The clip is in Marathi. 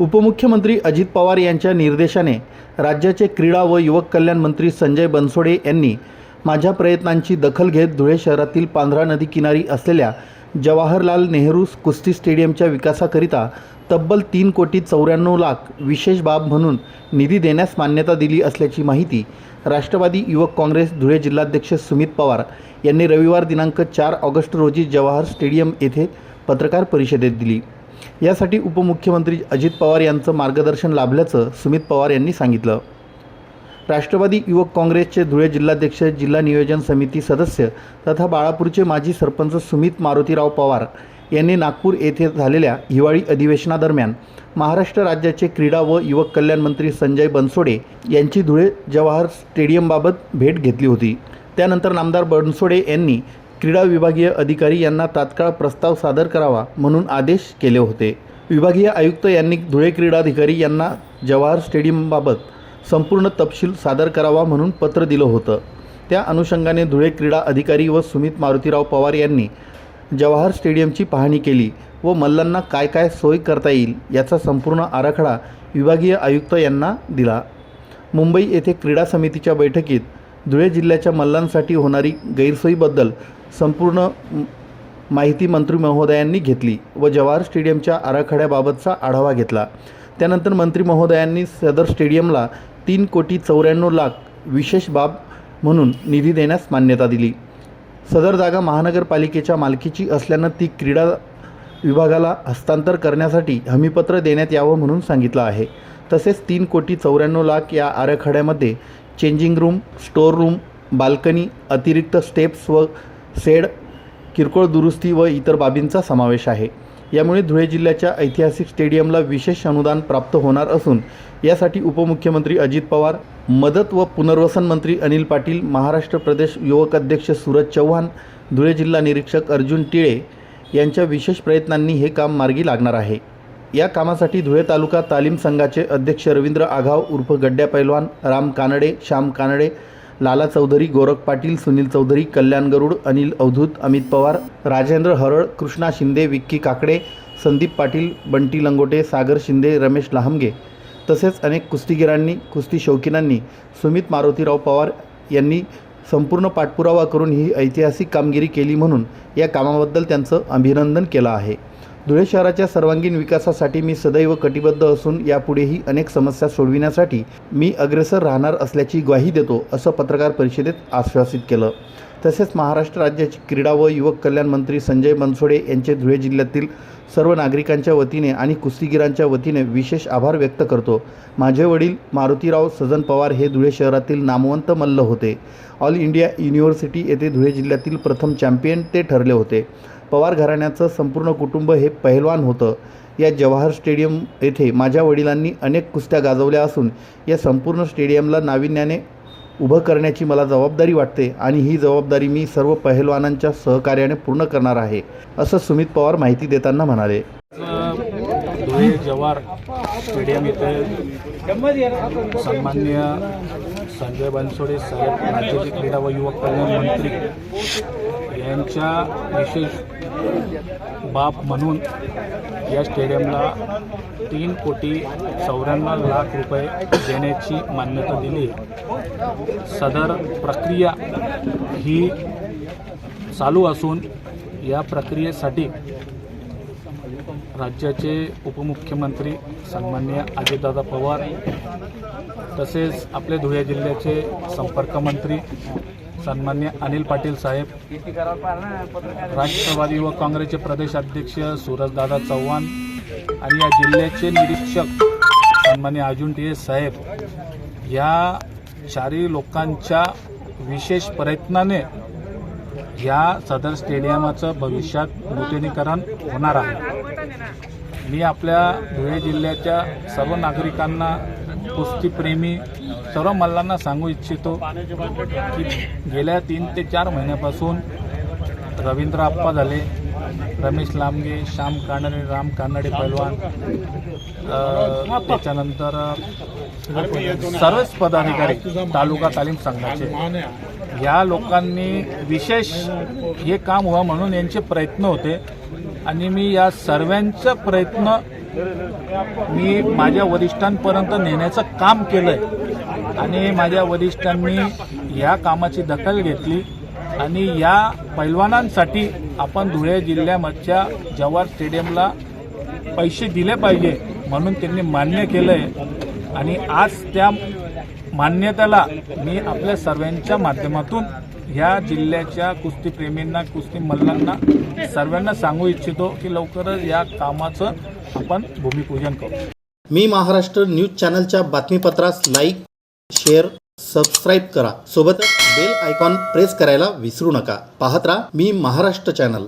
उपमुख्यमंत्री अजित पवार यांच्या निर्देशाने राज्याचे क्रीडा व युवक कल्याण मंत्री संजय बनसोडे यांनी माझ्या प्रयत्नांची दखल घेत धुळे शहरातील पांढरा नदी किनारी असलेल्या जवाहरलाल नेहरू कुस्ती स्टेडियमच्या विकासाकरिता तब्बल तीन कोटी चौऱ्याण्णव लाख विशेष बाब म्हणून निधी देण्यास मान्यता दिली असल्याची माहिती राष्ट्रवादी युवक काँग्रेस धुळे जिल्हाध्यक्ष सुमित पवार यांनी रविवार दिनांक चार ऑगस्ट रोजी जवाहर स्टेडियम येथे पत्रकार परिषदेत दिली. यासाठी उपमुख्यमंत्री अजित पवार यांचं मार्गदर्शन लाभल्याचं सुमित पवार यांनी सांगितलं. राष्ट्रवादी युवक काँग्रेसचे धुळे जिल्हाध्यक्ष जिल्हा नियोजन समिती सदस्य तथा बाळापूरचे माजी सरपंच सुमित मारुतीराव पवार यांनी नागपूर येथे झालेल्या हिवाळी अधिवेशनादरम्यान महाराष्ट्र राज्याचे क्रीडा व युवक कल्याण मंत्री संजय बनसोडे यांची धुळे जवाहर स्टेडियमबाबत भेट घेतली होती. त्यानंतर नामदार बनसोडे यांनी क्रीडा विभागीय अधिकारी यांना तात्काळ प्रस्ताव सादर करावा म्हणून आदेश केले होते. विभागीय आयुक्त यांनी धुळे क्रीडाधिकारी यांना जवाहर स्टेडियमबाबत संपूर्ण तपशील सादर करावा म्हणून पत्र दिलं होतं. त्या अनुषंगाने धुळे क्रीडा अधिकारी व सुमित मारुतीराव पवार यांनी जवाहर स्टेडियमची पाहणी केली व मल्लांना काय काय सोय करता येईल याचा संपूर्ण आराखडा विभागीय आयुक्त यांना दिला. मुंबई येथे क्रीडा समितीच्या बैठकीत धुळे जिल्ह्याच्या मल्लांसाठी होणारी गैरसोयीबद्दल संपूर्ण माहिती मंत्री महोदयांनी घेतली व जवाहर स्टेडियमच्या आराखड्याबाबतचा आढावा घेतला. त्यानंतर मंत्री महोदयांनी सदर स्टेडियमला तीन कोटी चौऱ्याण्णव लाख विशेष बाब म्हणून निधी देण्यास मान्यता दिली. सदर जागा महानगरपालिकेच्या मालकीची असल्यानं ती क्रीडा विभागाला हस्तांतर करण्यासाठी हमीपत्र देण्यात यावं म्हणून सांगितलं आहे. तसेच तीन कोटी चौऱ्याण्णव लाख या आराखड्यामध्ये changing room store room balcony अतिरिक्त स्टेप्स व सेड किरकोळ दुरुस्ती व इतर बाबींचा समावेश आहे. यामुळे धुळे जिल्ह्याच्या ऐतिहासिक स्टेडियमला विशेष अनुदान प्राप्त होणार असून यासाठी उपमुख्यमंत्री अजित पवार मदत व पुनर्वसन मंत्री अनिल पाटील महाराष्ट्र प्रदेश युवक अध्यक्ष सूरज चव्हाण धुळे जिल्हा निरीक्षक अर्जुन टिळे यांच्या विशेष प्रयत्नांनी हे काम मार्गी लागणार आहे. या कामासाठी धुळे तालुका तालीम संघाचे अध्यक्ष रवींद्र आघाव उर्फ गड्ड्या पैलवान राम कानडे श्याम कानडे लाला चौधरी गोरख पाटील सुनील चौधरी कल्याण गरुड अनिल अवधूत अमित पवार राजेंद्र हरळ कृष्णा शिंदे विक्की काकडे संदीप पाटील बंटी लंगोटे सागर शिंदे रमेश लहामगे तसेच अनेक कुस्तीगिरांनी कुस्ती शौकीनांनी सुमित मारुतीराव पवार यांनी संपूर्ण पाठपुरावा करून ही ऐतिहासिक कामगिरी केली म्हणून या कामाबद्दल त्यांचं अभिनंदन केलं आहे. धुळे शहराच्या सर्वांगीण विकासासाठी मी सदैव कटिबद्ध असून यापुढेही अनेक समस्या सोडविण्यासाठी मी अग्रेसर राहणार असल्याची ग्वाही देतो असं पत्रकार परिषदेत आश्वासित केलं. तसेच महाराष्ट्र राज्याचे क्रीडा व युवक कल्याण मंत्री संजय बनसोडे यांचे धुळे जिल्ह्यातील सर्व नागरिकांच्या वतीने आणि कुस्तीगिरांच्या वतीने विशेष आभार व्यक्त करतो. माझे वडील मारुतीराव सजन पवार हे धुळे शहरातील नामवंत मल्ल होते. ऑल इंडिया युनिव्हर्सिटी येथे धुळे जिल्ह्यातील प्रथम चॅम्पियन ते ठरले होते. पवार घराण्याचं संपूर्ण कुटुंब हे पहिलवान होतं. या जवाहर स्टेडियम येथे माझ्या वडिलांनी अनेक कुस्त्या गाजवल्या असून या संपूर्ण स्टेडियमला नाविन्याने उभं करण्याची मला जबाबदारी वाटते आणि ही जबाबदारी मी सर्व पहिलवानांच्या सहकार्याने पूर्ण करणार आहे असं सुमित पवार माहिती देताना म्हणाले. धुळे जवाहर स्टेडियम इथे सन्मान्य संजय बनसोडे साहेब राज्याचे क्रीडा व युवक कल्याण मंत्री यांच्या विशेष बाप म्हणून या स्टेडियमला तीन कोटी चौऱ्याण्णव लाख रुपये देण्याची मान्यता दिली. सदर प्रक्रिया ही चालू असून या प्रक्रियेसाठी राज्याचे उपमुख्यमंत्री सन्मान्य अजितदादा पवार तसेच आपले धुळे जिल्ह्याचे संपर्क मंत्री सन्मान्य अनिल पाटील साहेब राष्ट्रवादी व काँग्रेसचे प्रदेश अध्यक्ष सूरजदादा चव्हाण आणि या जिल्ह्याचे निरीक्षक सन्मान्य अर्जुन साहेब या चारही लोकांच्या विशेष प्रयत्नाने या सदर स्टेडियमाचं भविष्यात नूतनीकरण होणार आहे. मी आपल्या धुळे जिल्ह्याच्या सर्व नागरिकांना कुस्तीप्रेमी सर्व मल्लांना सांगू इच्छितो की गेल्या तीन ते चार महिन्यापासून रवींद्र आप्पा झाले रमेश लांबगे श्याम कानडे राम कानडे पैलवान त्याच्यानंतर सर्वच पदाधिकारी तालुका तालीम संघाचे. या लोकांनी विशेष हे काम व्हावं म्हणून यांचे प्रयत्न होते आणि मी या सर्वांचा प्रयत्न मी माझ्या वरिष्ठांपर्यंत नेण्याचं काम केलंय. आणि माझ्या वरिष्ठांनी या कामाची दखल घेतली आणि या पैलवानांसाठी आपण धुळे जिल्ह्यामधच्या जवाहर स्टेडियमला पैसे दिले पाहिजे म्हणून त्यांनी मान्य केलंय. आणि आज त्या मान्यतेला मी आपल्या सर्वांच्या माध्यमातून ह्या जिल्ह्याच्या कुस्तीप्रेमींना कुस्ती मल्लांना सर्वांना सांगू इच्छितो की लवकरच या कामाचं आपण भूमिपूजन करू. मी महाराष्ट्र न्यूज चॅनलच्या बातमीपत्रास लाईक शेअर सबस्क्राईब करा. सोबतच बेल आयकॉन प्रेस करायला विसरू नका. पाहत राहा मी महाराष्ट्र चॅनल